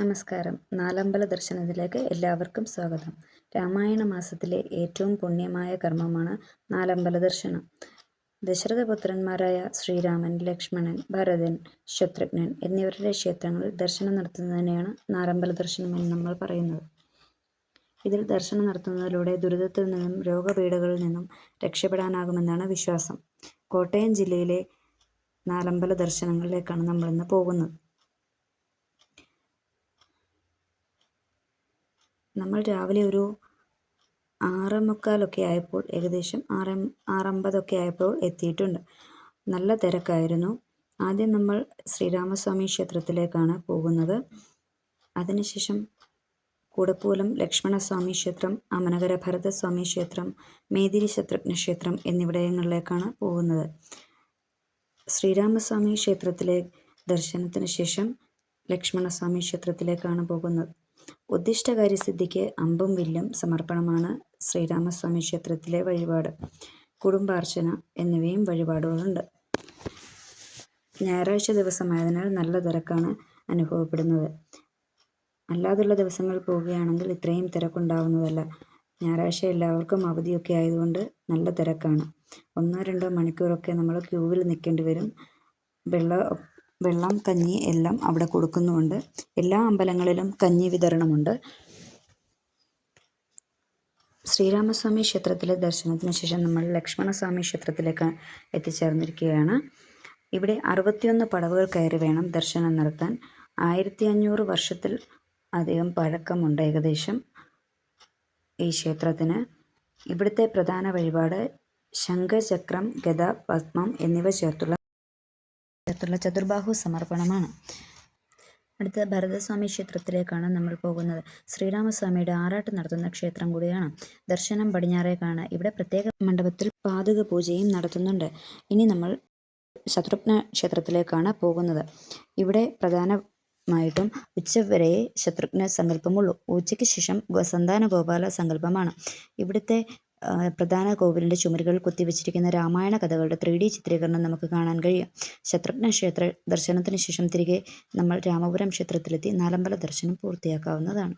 നമസ്കാരം. നാലമ്പല ദർശനത്തിലേക്ക് എല്ലാവർക്കും സ്വാഗതം. രാമായണ മാസത്തിലെ ഏറ്റവും പുണ്യമായ കർമ്മമാണ് നാലമ്പല ദർശനം. ദശരഥപുത്രന്മാരായ ശ്രീരാമൻ ലക്ഷ്മണൻ ഭരതൻ ശത്രുഘ്നൻ എന്നിവരുടെ ക്ഷേത്രങ്ങളിൽ ദർശനം നടത്തുന്നതിനെയാണ് നാലമ്പല ദർശനം എന്ന് നമ്മൾ പറയുന്നത്. ഇതിൽ ദർശനം നടത്തുന്നതിലൂടെ ദുരിതത്തിൽ നിന്നും രോഗപീഠകളിൽ നിന്നും രക്ഷപ്പെടാനാകുമെന്നാണ് വിശ്വാസം. കോട്ടയം ജില്ലയിലെ നാലമ്പല ദർശനങ്ങളിലേക്കാണ് നമ്മളിന്ന് പോകുന്നത്. നമ്മൾ രാവിലെ ഒരു ആറേ മുക്കാലൊക്കെ ആയപ്പോൾ ഏകദേശം ആറ് ആറമ്പതൊക്കെ ആയപ്പോൾ എത്തിയിട്ടുണ്ട്. നല്ല തിരക്കായിരുന്നു. ആദ്യം നമ്മൾ ശ്രീരാമസ്വാമി ക്ഷേത്രത്തിലേക്കാണ് പോകുന്നത്. അതിനുശേഷം കൂടപ്പൂലം ലക്ഷ്മണസ്വാമി ക്ഷേത്രം അമനകര ഭരതസ്വാമി ക്ഷേത്രം മേതിരി ശത്രുഘ്ന ക്ഷേത്രം എന്നിവിടങ്ങളിലേക്കാണ് പോകുന്നത്. ശ്രീരാമസ്വാമി ക്ഷേത്രത്തിലെ ദർശനത്തിന് ശേഷം ലക്ഷ്മണസ്വാമി ക്ഷേത്രത്തിലേക്കാണ് പോകുന്നത്. ഉദ്ദിഷ്ടകാര്യസിദ്ധിക്ക് അമ്പും വില്ലും സമർപ്പണമാണ് ശ്രീരാമസ്വാമി ക്ഷേത്രത്തിലെ വഴിപാട് കുടുംബാർച്ചന എന്നിവയും വഴിപാടുകളുണ്ട്. ഞായറാഴ്ച ദിവസമായതിനാൽ നല്ല തിരക്കാണ് അനുഭവപ്പെടുന്നത്. അല്ലാതുള്ള ദിവസങ്ങൾ പോവുകയാണെങ്കിൽ ഇത്രയും തിരക്കുണ്ടാവുന്നതല്ല. ഞായറാഴ്ച എല്ലാവർക്കും അവധിയൊക്കെ ആയതുകൊണ്ട് നല്ല തിരക്കാണ്. ഒന്നോ രണ്ടോ മണിക്കൂറൊക്കെ നമ്മൾ ക്യൂവിൽ നിൽക്കേണ്ടി വരും. വെള്ളം വെള്ളം കഞ്ഞി എല്ലാം അവിടെ കൊടുക്കുന്നുമുണ്ട്. എല്ലാ അമ്പലങ്ങളിലും കഞ്ഞി വിതരണമുണ്ട്. ശ്രീരാമസ്വാമി ക്ഷേത്രത്തിലെ ദർശനത്തിന് ശേഷം നമ്മൾ ലക്ഷ്മണസ്വാമി ക്ഷേത്രത്തിലേക്ക് എത്തിച്ചേർന്നിരിക്കുകയാണ്. ഇവിടെ അറുപത്തിയൊന്ന് പടവുകൾ കയറി വേണം ദർശനം നടത്താൻ. ആയിരത്തി അഞ്ഞൂറ് വർഷത്തിൽ അധികം പഴക്കമുണ്ട് ഏകദേശം ഈ ക്ഷേത്രത്തിന്. ഇവിടുത്തെ പ്രധാന വഴിപാട് ശംഖചക്രം ഗദ പത്മം എന്നിവ ചേർത്തുള്ള ചേർത്തുള്ള ചതുർബാഹു സമർപ്പണമാണ്. അടുത്ത ഭരതസ്വാമി ക്ഷേത്രത്തിലേക്കാണ് നമ്മൾ പോകുന്നത്. ശ്രീരാമസ്വാമിയുടെ ആറാട്ട് നടത്തുന്ന ക്ഷേത്രം കൂടിയാണ്. ദർശനം പടിഞ്ഞാറേക്കാണ്. ഇവിടെ പ്രത്യേക മണ്ഡപത്തിൽ പാതുക പൂജയും നടത്തുന്നുണ്ട്. ഇനി നമ്മൾ ശത്രുഘ്ന ക്ഷേത്രത്തിലേക്കാണ് പോകുന്നത്. ഇവിടെ പ്രധാനമായിട്ടും ഉച്ചവരെ ശത്രുഘ്ന സങ്കല്പമുള്ളൂ. ഉച്ചയ്ക്ക് ശേഷം സന്താന ഗോപാല സങ്കല്പമാണ്. ഇവിടുത്തെ പ്രധാന കോവിലിന്റെ ചുമരുകളിൽ കൊത്തിവെച്ചിരിക്കുന്ന രാമായണ കഥകളുടെ ത്രീ ഡി ചിത്രീകരണം നമുക്ക് കാണാൻ കഴിയും. ശത്രുഘ്ന ക്ഷേത്ര ദർശനത്തിന് ശേഷം തിരികെ നമ്മൾ രാമപുരം ക്ഷേത്രത്തിലെത്തി നാലമ്പല ദർശനം പൂർത്തിയാക്കാവുന്നതാണ്.